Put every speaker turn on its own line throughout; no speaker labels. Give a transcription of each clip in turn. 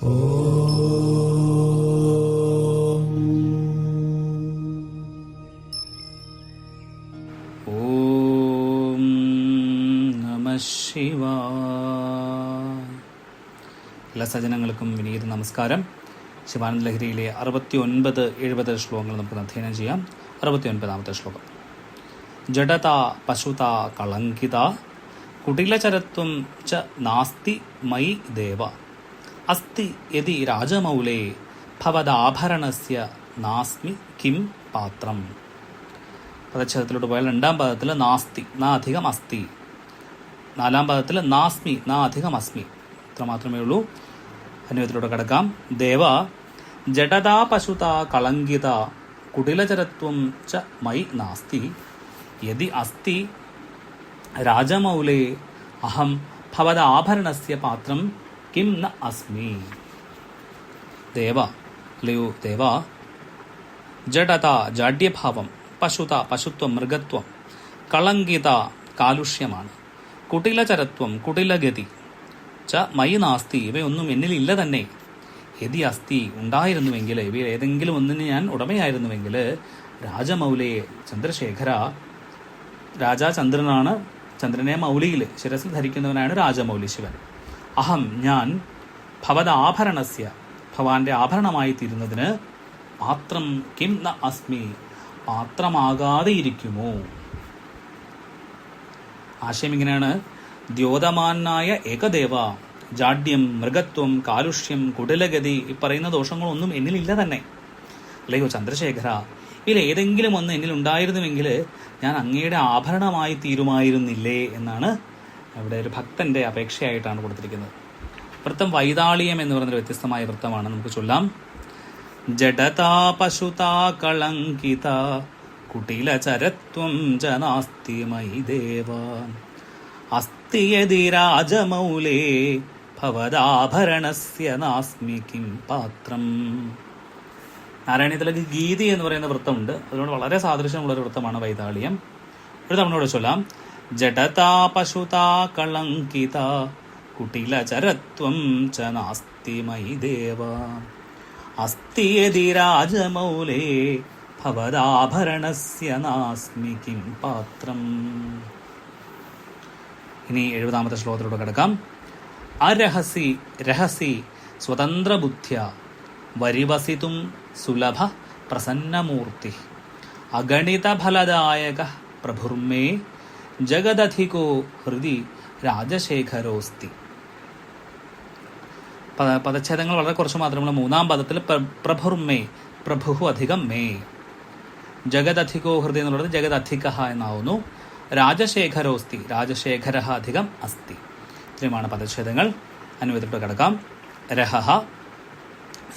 എല്ലാ സജ്ജനങ്ങൾക്കും വിനീത നമസ്കാരം. ശിവാനന്ദ ലഹരിയിലെ അറുപത്തി ഒൻപത് എഴുപത് ശ്ലോകങ്ങൾ നമുക്ക് അധ്യയനം ചെയ്യാം. അറുപത്തി ഒൻപതാമത്തെ ശ്ലോകം. ജഡത പശുത കളങ്കിത കുടിലചരത്വം ച നാസ്തി മൈ ദേവ. അസ്തി യതി രാജമൗലേ ഭവദാഭരണസ്യ നാസ്മി കിം പാത്രം. പദച്ഛേദത്തിലോട്ട് പോയാൽ രണ്ടാം പദത്തിൽ നാസ്തി നാ അധികം അസ്തി. നാലാം പദത്തിൽ നാസ്മി നാ അധികം അസ്മി. ഇത്ര മാത്രമേ ഉള്ളൂ. അന്വയത്തിലൂടെ കിടക്കാം. ദേവ ജഡതാ പശുത കളങ്കിത കുടിലചരത്വം ച മൈ നാസ്തി. യതി അസ്തി രാജമൗലേ അഹം ഭവദ ആഭരണസ്യ പാത്രം. കിം ന അസ്മി. ദേവ അല്ലയോ ദേവ. ജഡത ജാഡ്യഭാവം. പശുത പശുത്വം മൃഗത്വം. കളങ്കിത കാലുഷ്യമാണ്. കുടിലചരത്വം കുടിലഗതി ച മൈ നാസ്തി ഇവയൊന്നും എന്നിലില്ല തന്നെ. യതി അസ്തി ഉണ്ടായിരുന്നുവെങ്കിൽ ഇവയിൽ ഏതെങ്കിലും ഒന്നിന് ഞാൻ ഉടമയായിരുന്നുവെങ്കിൽ രാജമൗലയെ ചന്ദ്രശേഖര. രാജാ ചന്ദ്രനാണ് ചന്ദ്രനെ മൗലിയിൽ ശിരസിൽ ധരിക്കുന്നവനാണ് രാജമൗലി ശിവൻ. അഹം ഞാൻ ഭവത ആഭരണസ്യ. ഭവാന്റെ ആഭരണമായി തീരുന്നതിന് പാത്രം കിം ന അസ്മി? പാത്രമാകാതെ ഇരിക്കുമോ? ആശയം ഇങ്ങനെയാണ്. ദ്യോതമാനായ ഏകദേവ ജാഡ്യം മൃഗത്വം കാലുഷ്യം കുടലഗതി ഈ പറയുന്ന ദോഷങ്ങളൊന്നും എന്നിലില്ല തന്നെ. അല്ലയോ ചന്ദ്രശേഖര ഇതിൽ ഏതെങ്കിലും ഒന്ന് എന്നിൽ ഉണ്ടായിരുന്നുവെങ്കിൽ ഞാൻ അങ്ങയുടെ ആഭരണമായി തീരുമായിരുന്നില്ലേ എന്നാണ് അവിടെ ഒരു ഭക്തന്റെ അപേക്ഷയായിട്ടാണ് കൊടുത്തിരിക്കുന്നത്. വൃത്തം വൈതാളിയം എന്ന് പറയുന്ന വ്യത്യസ്തമായ വൃത്തമാണ്. നമുക്ക് ചൊല്ലാം. ജഡതാ പശുതാ കളങ്കിത കുടിലചരത്വം ജനാസ്തി നാസ്തി മൈ ദേവ. അസ്തി യതി രാജമൗലേ ഭവദാഭരണസ്യ നാസ്മി കിം പാത്രം. നാരായണീയത്തിലേക്ക് ഗീതി എന്ന് പറയുന്ന വൃത്തമുണ്ട്. അതുകൊണ്ട് വളരെ സാദൃശ്യമുള്ള ഒരു വൃത്തമാണ് വൈതാളിയം. ഒരു തവണ ഇവിടെ ചൊല്ലാം. പശുതാ കളങ്കിത കുടിലചരത്വം ച നാസ്തി മൈ ദേവ അസ്തി യതി രാജമൗലേ ഭവദാഭരണസ്യ നാസ്മി കിം പാത്രം ഇനി എഴുപതാമത്തെ ശ്ലോകത്തിലൂടെ കിടക്കാം. അരഹസി രഹസി സ്വതന്ത്രബുദ്ധ്യ വരിവസിതും സുലഭ പ്രസന്നമൂർത്തി അഗണിതഫലദായക പ്രഭുർമേ ജഗദധികോ ഹൃദി രാജശേഖരോസ്തി. പദ പദച്ഛേദങ്ങൾ വളരെ കുറച്ച് മാത്രമുള്ള മൂന്നാം പദത്തിൽ പ്രഭുർമേ പ്രഭു അധികം മേ. ജഗദധികോ ഹൃദി എന്നുള്ളത് ജഗദധിക എന്നാവുന്നു. രാജശേഖരോസ്തി രാജശേഖര അധികം അസ്തി. ഇത്രയുമാണ് പദച്ഛേദങ്ങൾ. അനുവദിച്ചിട്ട് കിടക്കാം. രഹ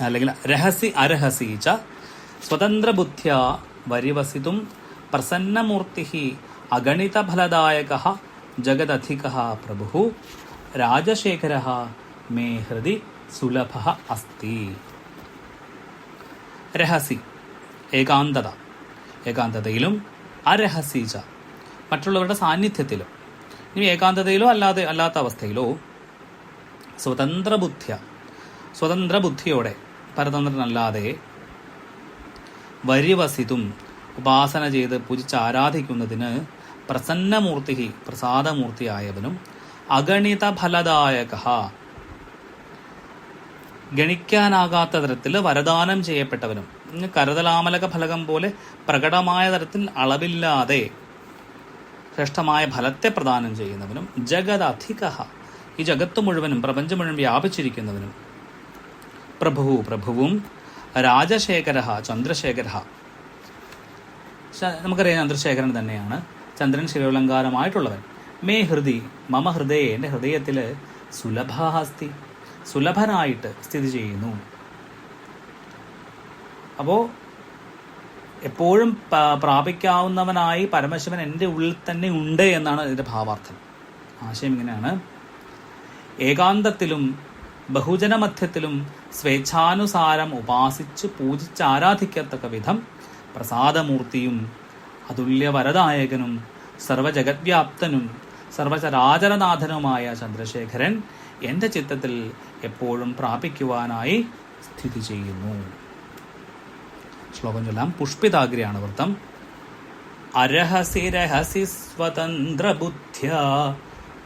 അല്ലെങ്കിൽ രഹസി അരഹസി ച സ്വതന്ത്രബുദ്ധ്യ വരിവസിതും പ്രസന്നമൂർത്തി അഗണിതഫലദായക ജഗദധിക പ്രഭു രാജശേഖര മേ ഹൃദി സുലഭ അസ്തി. രഹസി ഏകാന്തത. ഏകാന്തതയിലും അരഹസീച മറ്റുള്ളവരുടെ സാന്നിധ്യത്തിലും. ഇനി ഏകാന്തതയിലോ അല്ലാതെ അല്ലാത്ത അവസ്ഥയിലോ സ്വതന്ത്ര ബുദ്ധിയ സ്വതന്ത്ര ബുദ്ധിയോടെ പരതന്ത്രനല്ലാതെ വരിവസിതും ഉപാസന ചെയ്ത് പൂജിച്ച് ആരാധിക്കുന്നതിന് പ്രസന്നമൂർത്തി പ്രസാദമൂർത്തിയായവനും അഗണിത ഫലദായക ഗണിക്കാനാകാത്ത തരത്തിൽ വരദാനം ചെയ്യപ്പെട്ടവനും കരതലാമലക ഫലകം പോലെ പ്രകടമായ തരത്തിൽ അളവില്ലാതെ ശ്രേഷ്ഠമായ ഫലത്തെ പ്രദാനം ചെയ്യുന്നവനും ജഗത് അധിക ഈ ജഗത്ത് മുഴുവനും പ്രപഞ്ചം മുഴുവൻ വ്യാപിച്ചിരിക്കുന്നവനും പ്രഭു പ്രഭുവും രാജശേഖര ചന്ദ്രശേഖര നമുക്കറിയാം ചന്ദ്രശേഖരൻ തന്നെയാണ്. ചന്ദ്രൻ ശിരോലങ്കാരമായിട്ടുള്ളവൻ. മേ ഹൃദി മമ ഹൃദയ എന്റെ ഹൃദയത്തിൽ സുലഭാസ്തി സുലഭനായിട്ട് സ്ഥിതി ചെയ്യുന്നു. അപ്പോൾ എപ്പോഴും പ്രാപിക്കാവുന്നവനായി പരമശിവൻ എന്റെ ഉള്ളിൽ തന്നെ ഉണ്ട് എന്നാണ് ഇതിന്റെ ഭാവാർത്ഥം. ആശയം ഇങ്ങനെയാണ്. ഏകാന്തത്തിലും ബഹുജനമധ്യത്തിലും സ്വേച്ഛാനുസാരം ഉപാസിച്ച് പൂജിച്ച് ആരാധിക്കത്തക്ക വിധം പ്രസാദമൂർത്തിയും അതുല്യവരദായകനും സർവജഗദ്വ്യാപ്തനും സർവചരാചരനാഥനുമായ ചന്ദ്രശേഖരൻ എന്റെ ചിത്തത്തിൽ എപ്പോഴും പ്രാപിക്കുവാനായി സ്ഥിതി ചെയ്യുന്നു. ശ്ലോകം ചൊല്ലാം. പുഷ്പിതാഗ്രിയാണ് വൃത്തം. അരഹസി രഹസി സ്വതന്ത്രബുദ്ധ്യ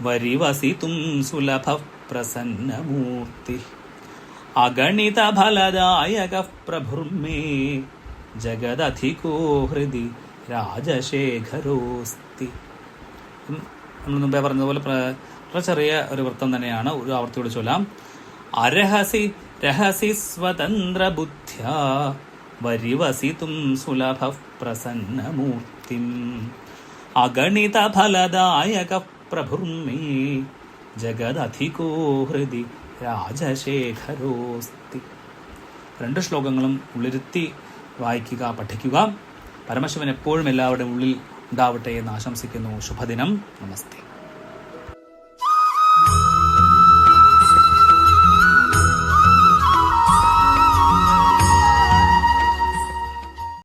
വരിവസിതും സുലഭ പ്രസന്നമൂർത്തി അഗണിത ഫലദായക പ്രഭുർമേ ജഗദധികോ ഹൃദി രാജശേഖരോസ്തി. നമ്മൾ മുമ്പേ പറഞ്ഞതുപോലെ വളരെ ചെറിയ ഒരു വൃത്തം തന്നെയാണ്. ഒരു ആവർത്തിയോട് ചൊല്ലാം. അരഹസി രഹസി സ്വതന്ത്ര ബുദ്ധ്യ വരിവസിതും സുലഭ പ്രസന്നമൂർത്തിം അഗണിത ഫലദായക പ്രഭുർമേ ജഗദധികോ ഹൃദി രാജശേഖരോസ്തി. രണ്ട് ശ്ലോകങ്ങളും ഉളിരുത്തി വായിക്കുക പഠിക്കുക. പരമശിവൻ എപ്പോഴും എല്ലാവരുടെ ഉള്ളിൽ ഉണ്ടാവട്ടെ എന്ന് ആശംസിക്കുന്നു. ശുഭദിനം. നമസ്തേ.